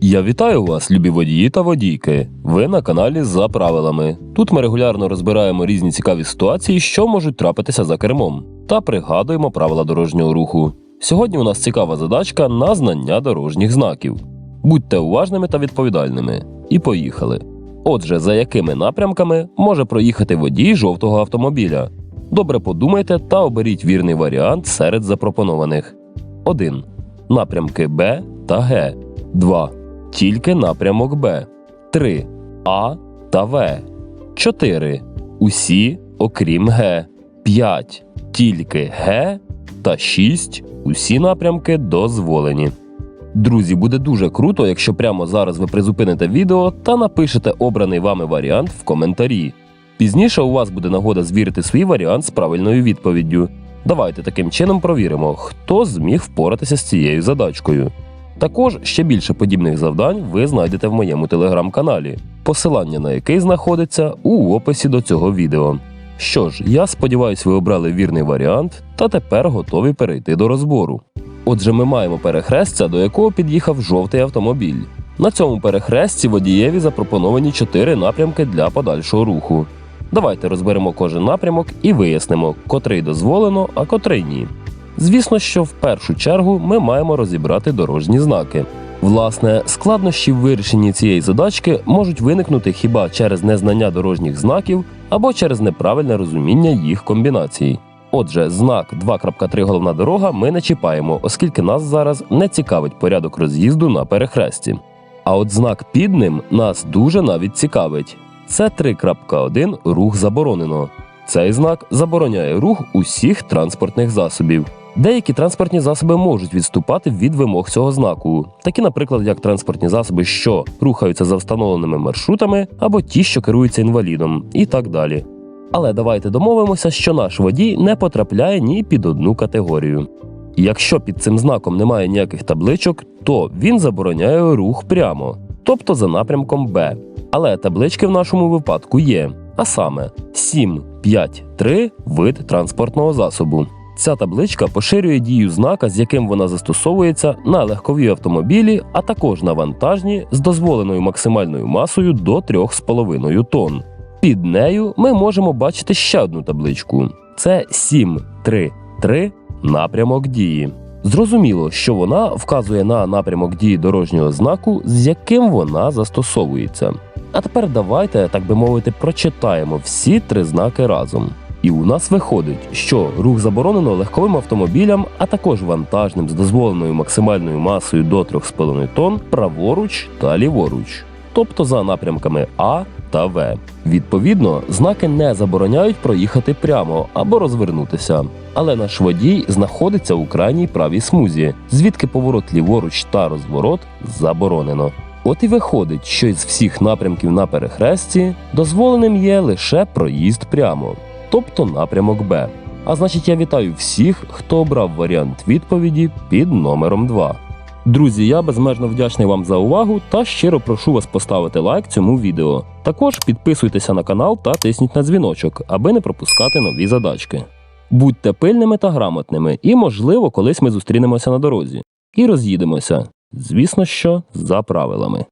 Я вітаю вас, любі водії та водійки. Ви на каналі за правилами. Тут ми регулярно розбираємо різні цікаві ситуації, що можуть трапитися за кермом, та пригадуємо правила дорожнього руху. Сьогодні у нас цікава задачка на знання дорожніх знаків. Будьте уважними та відповідальними. І поїхали. Отже, за якими напрямками може проїхати водій жовтого автомобіля? Добре подумайте та оберіть вірний варіант серед запропонованих. 1. Напрямки Б та Г. 2. Тільки напрямок Б. 3. А та В. 4. Усі, окрім Г. 5. Тільки Г. Та 6. Усі напрямки дозволені. Друзі, буде дуже круто, якщо прямо зараз ви призупините відео та напишете обраний вами варіант в коментарі. Пізніше у вас буде нагода звірити свій варіант з правильною відповіддю. Давайте таким чином провіримо, хто зміг впоратися з цією задачкою. Також ще більше подібних завдань ви знайдете в моєму телеграм-каналі, посилання на який знаходиться у описі до цього відео. Що ж, я сподіваюся, ви обрали вірний варіант та тепер готові перейти до розбору. Отже, ми маємо перехрестя, до якого під'їхав жовтий автомобіль. На цьому перехресті водієві запропоновані чотири напрямки для подальшого руху. Давайте розберемо кожен напрямок і вияснимо, котрий дозволено, а котрий ні. Звісно, що в першу чергу ми маємо розібрати дорожні знаки. Власне, складнощі в вирішенні цієї задачки можуть виникнути хіба через незнання дорожніх знаків або через неправильне розуміння їх комбінацій. Отже, знак 2.3 головна дорога ми не чіпаємо, оскільки нас зараз не цікавить порядок роз'їзду на перехресті. А от знак під ним нас дуже навіть цікавить. Це 3.1 рух заборонено. Цей знак забороняє рух усіх транспортних засобів. Деякі транспортні засоби можуть відступати від вимог цього знаку, такі, наприклад, як транспортні засоби, що рухаються за встановленими маршрутами, або ті, що керуються інвалідом, і так далі. Але давайте домовимося, що наш водій не потрапляє ні під одну категорію. Якщо під цим знаком немає ніяких табличок, то він забороняє рух прямо, тобто за напрямком Б. Але таблички в нашому випадку є, а саме 7, 5, 3 вид транспортного засобу. Ця табличка поширює дію знака, з яким вона застосовується на легкові автомобілі, а також на вантажні з дозволеною максимальною масою до 3,5 тонн. Під нею ми можемо бачити ще одну табличку: це 7.3.3 напрямок дії. Зрозуміло, що вона вказує на напрямок дії дорожнього знаку, з яким вона застосовується. А тепер давайте, так би мовити, прочитаємо всі три знаки разом. І у нас виходить, що рух заборонено легковим автомобілям, а також вантажним з дозволеною максимальною масою до 3,5 тонн праворуч та ліворуч, тобто за напрямками А та В. Відповідно, знаки не забороняють проїхати прямо або розвернутися. Але наш водій знаходиться у крайній правій смузі, звідки поворот ліворуч та розворот заборонено. От і виходить, що із всіх напрямків на перехресті дозволеним є лише проїзд прямо, тобто напрямок Б. А значить, я вітаю всіх, хто обрав варіант відповіді під номером 2. Друзі, я безмежно вдячний вам за увагу та щиро прошу вас поставити лайк цьому відео. Також підписуйтеся на канал та тисніть на дзвіночок, аби не пропускати нові задачки. Будьте пильними та грамотними, і, можливо, колись ми зустрінемося на дорозі і роз'їдемося. Звісно, що за правилами.